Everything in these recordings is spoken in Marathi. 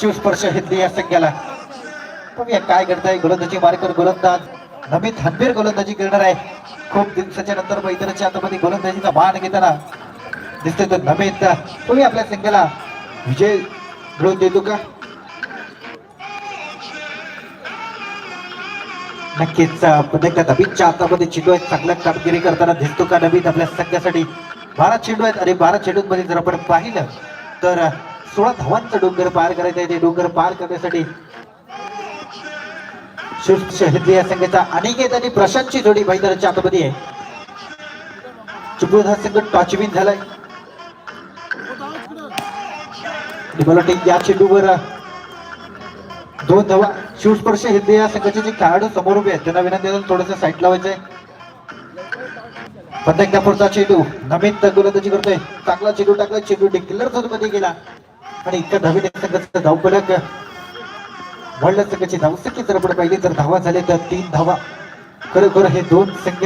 शिवस्पर्श हिंदी या संख्याला बघूया काय करताय गोलंदाजी मारेकर गोलंदाज. नमित हंबीर गोलंदाजी करणार आहे. खूप दिवसाच्या नंतर मैदानाच्या आतमध्ये गोलंदाजीचा मान घेताना दिसतोय तो नमित. तुम्ही आपल्या संघाला. विजय मिळवून देतो का? नक्कीच अं, पुन्हा एकदा हातामध्ये चेंडू आहेत चांगल्या कामगिरी करताना दिसतो का नवीन आपल्या संघासाठी? बारा चेंडू आहेत आणि बारा चेंडूंमध्ये जर आपण पाहिलं तर सोळा धावांचा डोंगर पार करायचा आहे ते डोंगर पार करण्यासाठी शहरी या संघाचा अनिकेत आणि प्रशांतची जोडी भाईदाराच्या आतमध्ये आहे. चिपळूण हा संघ टॉचविन झालाय. मला वाटतं या चेंडूवर दोन धावा शिवस्पर्श हिंदी या संघाचे जे खेळाडू समोर उभे आहेत त्यांना विनंती थोडस साईड लावायचंय पुन्हा पुढचा चेंडू नमित गोलंदाजी करतोय. चांगला चेंडू टाकला चेंडू डिक्लेअरमध्ये गेला. आणि इतक्या नवीन संघाचं धावपलक वाढलं संघाची धावसंख्या जर आपण पाहिली तर धावा झाले तर तीन धावा. खरोखर हे दोन संघ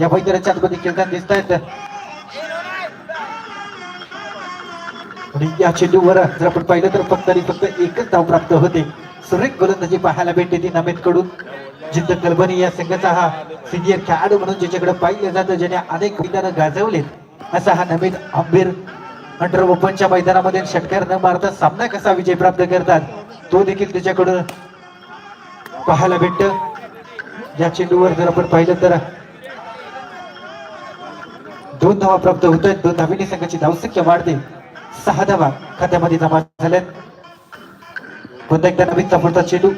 या मैदानाच्या आतमध्ये खेळताना दिसत आहेत. या चेंडूवर जर आपण पाहिलं तर फक्त आणि फक्त एकच धाव प्राप्त होते. सुरेख गोलंदाजी पाहायला भेटते ती नमेत कडून जिद्द कलबनी या संघाचा हा सिनियर खेळाडू म्हणून ज्याच्याकडे पाहिलं जातं ज्याने अनेक मैदानं गाजवलेत असा हा नमेद आंबेर अंडर ओपनच्या मैदानामध्ये षटकार न मारता सामना कसा विजय प्राप्त करतात तो देखील त्याच्याकडून पाहायला भेटत. या चेंडूवर जर आपण पाहिलं तर दोन धावा प्राप्त होत आहेत. दोन धावीने संघाची धावसंख्या वाढते. सहा धावा खात्यामध्ये जमा झाल्यात. पुन्हा एकदा नवीन सापडता चेंडू?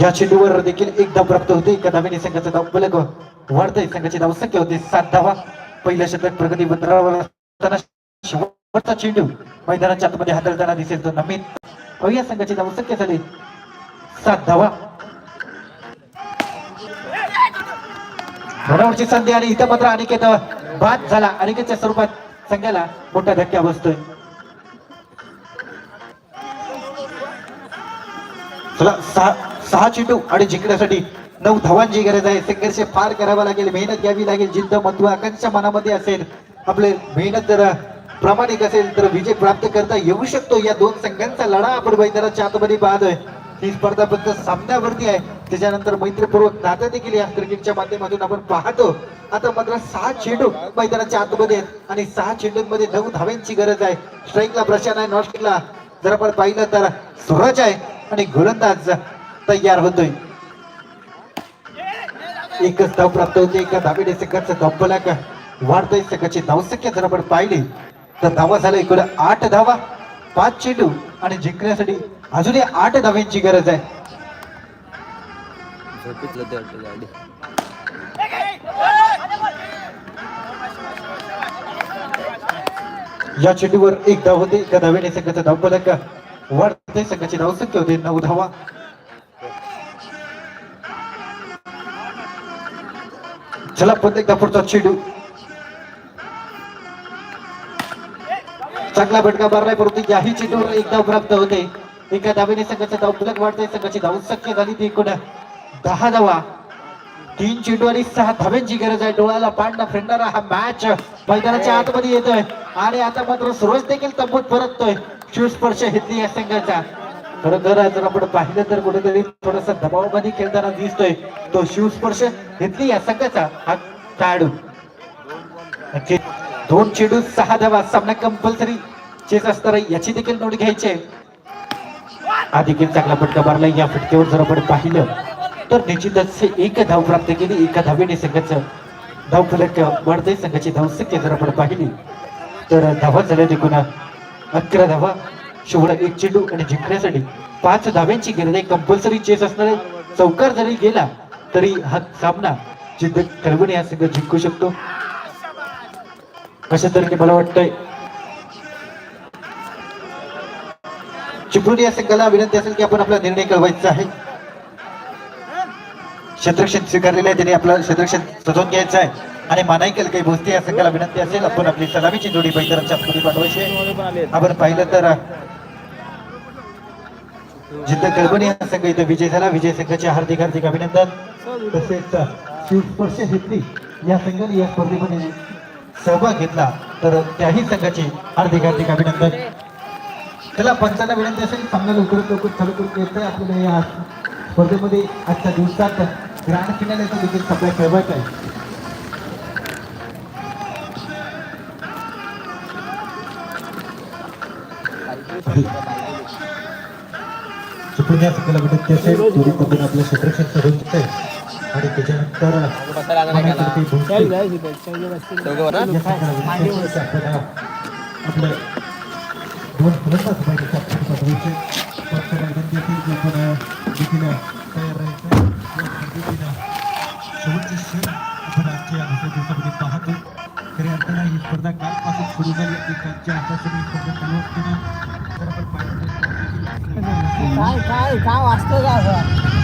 या चेंडूवर देखील एक धाव प्राप्त होते. एका धावेने संघाचं धाव फलक वाढतंय. संघाची धावसंख्या होते. सात धावा पहिल्या शतक प्रगती बंदरावर असताना शेवटचा चेंडू मैदानाच्या आतमध्ये हाताळताना दिसेल. तो नमीन पहिल्या संघाची धावसंख्या झाली. सात धावा भरावरची संधी आणि इथं मात्र अनिकेत बाद झाला. अनिकेतच्या स्वरूपात संघाला मोठा धक्का बसतोय. चला सहा सहा चेंडू आणि जिंकण्यासाठी नऊ धावांची गरज आहे. संघर्ष फार करावा लागेल. मेहनत घ्यावी लागेल. जिद्द महत्वाकांक्षा मनामध्ये असेल. आपले मेहनत जर प्रामाणिक असेल तर विजय प्राप्त करता येऊ शकतो. या दोन संघांचा लढा आपण मैदानाच्या आतमध्ये पाहतोय. ही स्पर्धा फक्त सामन्यावरती आहे. त्याच्यानंतर मैत्रीपूर्वक नातं देखील या क्रिकेटच्या माध्यमातून आपण पाहतो. आता मात्र सहा चेंडू मैदानाच्या आतमध्ये आहेत आणि सहा चेंडूंमध्ये नऊ धाव्यांची गरज आहे. स्ट्राईकला प्रशांत आहे नॉन जर आपण पाहिलं तर सुरज आहे आणि गोलंदाज तयार होतोय. एकच धाव प्राप्त होते एका धावेने संघाचं धावफलक वाढतोय. संघाची धावसंख्या जर आपण पाहिली तर धावा झाल्या एकूण आठ धावा. पाच चेंडू आणि जिंकण्यासाठी अजूनही आठ धाव्यांची गरज आहे. या चेंडूवर एक धाव होते एका धावेने संघाचं धावफलक वाढते संघाची धावसंख्या होते नऊ धावा. चला पण एकदा पुढचा चेंडू. चांगला भटका मारलाय परंतु याही चेंडूवर एकदा प्राप्त होते. एका धावेने धाव फुलक वाढते संघाची धावसंख्या झाली ती एकूण दहा धावा. तीन चेंडू आणि सहा धाव्यांची गरज आहे. डोळ्याला पांढरा फिरणारा हा मॅच मैदानाच्या आतमध्ये येतोय. आणि आता मात्र सुरज देखील तंबूत परततोय. शिवस्पर्श घेतली या संघाचा. खरोखर जर आपण पाहिलं तर कुठेतरी थोडासा दबावमध्ये खेळताना दिसतोय तो शिवस्पर्श घेतली या संघाचा हा खेळाडू दोन चेडू सहा धावा सामना कंपल्सरी चेस असणार याची देखील नोंद घ्यायची. आहे. हा देखील चांगला फटका मारला या फटक्यावर जर आपण पाहिलं तर निश्चितच एक धाव प्राप्त केली. एका धावेने संघाचं धाव फलक वाढते संघाची धावसंख्या जर आपण पाहिली तर धावा झाल्या देखून अकरा धावा. शेवट एक चेंडू आणि जिंकण्यासाठी पाच धाव्यांची गरज आहे. कंपल्सरी चेस असणार चौकार जरी गेला तरी हा सामना जिद्द कळवणे हा संघ जिंकू शकतो. कशा तऱ्हेने मला वाटतंय चिपळूण या संघाला विनंती असेल की आपण आपला निर्णय कळवायचा आहे. क्षेत्रक्षण स्वीकारलेलं आहे त्याने आपला क्षेत्रक्षण सजवून घ्यायचं आहे. आणि मानाईकल काही भोसते या संघाला विनंती असेल आपण आपली सलामीची जोडी बैदराच्या पुढे पाठवायची आपण पाहिलं तर जिद्द कळबणी हा संघ इथं विजय झाला. विजय संघाचे हार्दिक हार्दिक अभिनंदन. तसेच शिवस्पर्श हेत्री या संघाने या स्पर्धेमध्ये सहभाग घेतला. तर त्याही संघाचे हार्दिक हार्दिक अभिनंदन. त्याला पंचांना विनंती असेल सामना लवकरात लवकर चालू करून आहे आपल्याला या स्पर्धेमध्ये आजच्या दिवसात. ग्रँड फिनालेचा देखील सप्लाय खेळवायचा आहे. या सगळ्याला विनंती असेल. दोन्ही पद्धतीने आपलं क्षेत्रक्षण करून घेतंय आणि त्याच्यानंतर आपल्याला आपलं दोन फलंदाज पाहिजे कॅप्टन पदवीचे पक्षाला विनंती असेल की आपण देखील तयार राहायचं पद्धतीनं शेवटची क्षण आपण आजच्या दुसऱ्या दिवसामध्ये पाहतो. खऱ्या अर्थानं ही स्पर्धा कालपासून सुरू झाली. एकाच्या हातातून ही स्पर्धा चालू असताना काय काय काय वाचतं का